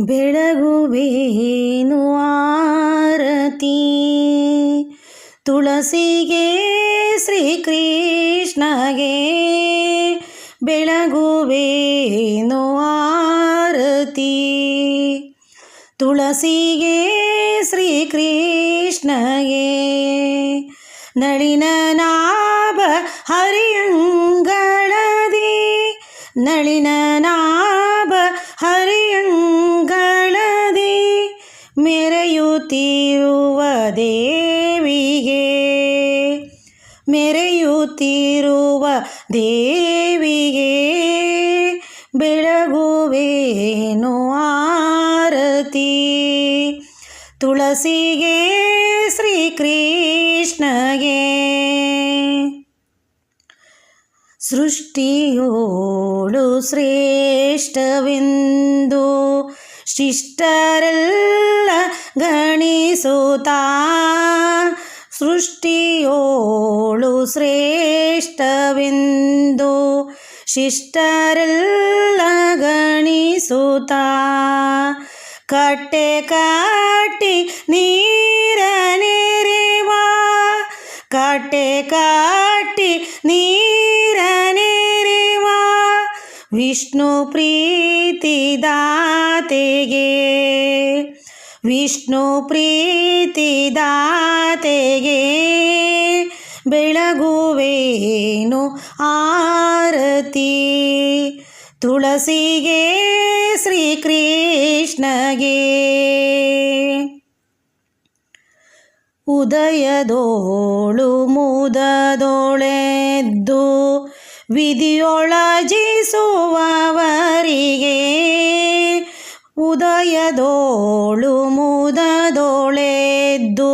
ಬೆಳಗುವೇನು ಆರತಿ? ತುಳಸಿಗೆ ಶ್ರೀಕೃಷ್ಣಗೆ ಬೆಳಗುವೇನು ಆರತಿ? ತುಳಸಿಗೆ ಶ್ರೀಕೃಷ್ಣಗೆ ನಳಿನ ನಾಭ ಹರಿಯಂಗಳದಿ. ನಳಿನ ಮೆರೆಯುತ್ತಿರುವ ದೇವಿಗೆ ಬೆಳಗುವೇನು ಆರತಿ? ತುಳಸಿಗೆ ಶ್ರೀಕೃಷ್ಣಗೆ ಸೃಷ್ಟಿಯೋಳು ಶ್ರೇಷ್ಠವೆಂದು ಶಿಷ್ಟರೆಲ್ಲ ಗಣಿಸುತ್ತಾ ಸೃಷ್ಟಿಯೋಳು ಶ್ರೇಷ್ಠವೆಂದು ಶಿಷ್ಟರೆಲ್ಲ ಗಣಿಸುತ್ತ. ಕಟ್ಟೆ ಕಾಟಿ ನೀರ ನೆರೆವಾ. ಕಟ್ಟೆ ಕಾಟಿ ನೀರ ನೆರೆವಾ. ವಿಷ್ಣು ಪ್ರೀತಿ ದಾತೆಗೆ. ವಿಷ್ಣು ಪ್ರೀತಿ ದಾತೆಗೆ ಬೆಳಗುವೇನು ಆರತಿ? ತುಳಸಿಗೆ ಶ್ರೀಕೃಷ್ಣಗೆ ಉದಯದೋಳು ಮುದದೊಳೆದ್ದು ವಿಧಿಯೊಳಜಿಸುವವರಿಗೆ ಉದಯದೋಳು ಮುದದೋಳೆದ್ದು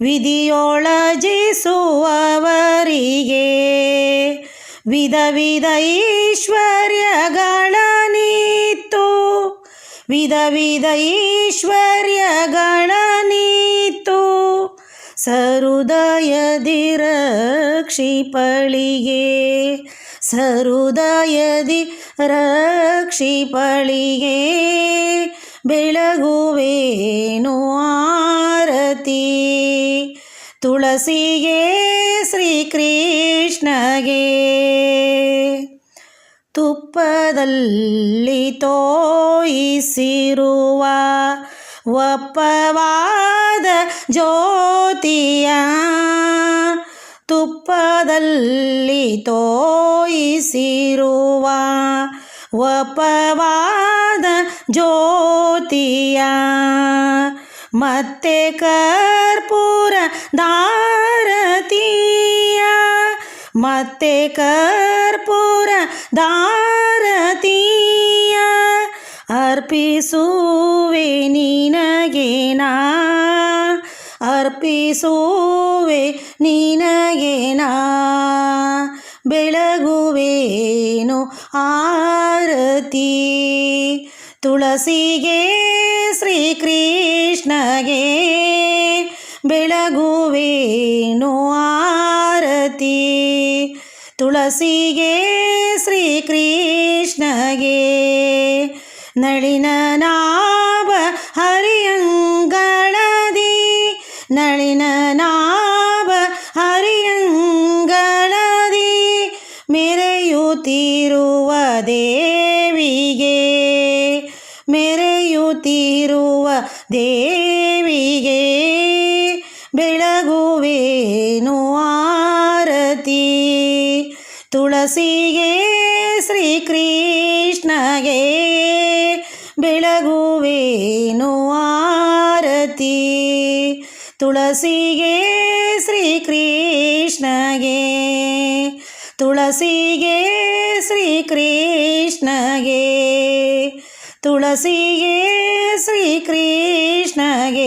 ವಿಧಿಯೊಳಜಿಸುವವರಿಗೆ ವಿಧ ವಿಧ ಐಶ್ವರ್ಯಗಳ ನೀತು ವಿಧ ವಿಧ ಐಶ್ವರ್ಯಗಳ ನೀತು ಸರುದಯದಿ ಸರುದಯದಿ ರಕ್ಷಿಪಳಿಗೆ ಬೆಳಗುವೇನು ಆರತಿ? ತುಳಸಿಗೆ ಶ್ರೀಕೃಷ್ಣಗೆ ತುಪ್ಪದಲ್ಲಿ ತೋಯಿಸಿರುವ ಒಪ್ಪವಾದ ಜ್ಯೋತಿಯ ತುಪ್ಪದಲ್ಲಿ ತೋಯಿಸಿರುವ ವಪವಾದ ಜ್ಯೋತಿಯ ಮತ್ತೆ ಕರ್ಪೂರ ದಾರತಿಯ ಮತ್ತೆ ಕರ್ಪೂರ ದಾರತಿಯ ಅರ್ಪಿಸುವೆ ನಿನಗೇನಾ ಅರ್ಪಿಸುವೆ ನೀನಗೇನ? ಬೆಳಗುವೇನು ಆರತಿ? ತುಳಸಿಗೆ ಶ್ರೀಕೃಷ್ಣಗೆ ಬೆಳಗುವೇನು ಆರತಿ? ತುಳಸಿಗೆ ಶ್ರೀಕೃಷ್ಣಗೆ ನಳಿನ ನಾಭ ಮೆರೆಯುತ್ತಿರುವ ದೇವಿಗೆ ಬೆಳಗುವೇನು ಆರತಿ? ತುಳಸಿಗೆ ಶ್ರೀಕೃಷ್ಣಗೆ ಬೆಳಗುವೇನು ಆರತಿ? ತುಳಸಿಗೆ ಶ್ರೀಕೃಷ್ಣಗೆ ತುಳಸಿಗೆ ಶ್ರೀಕೃಷ್ಣಗೆ तुलसीये श्रीकृष्णये।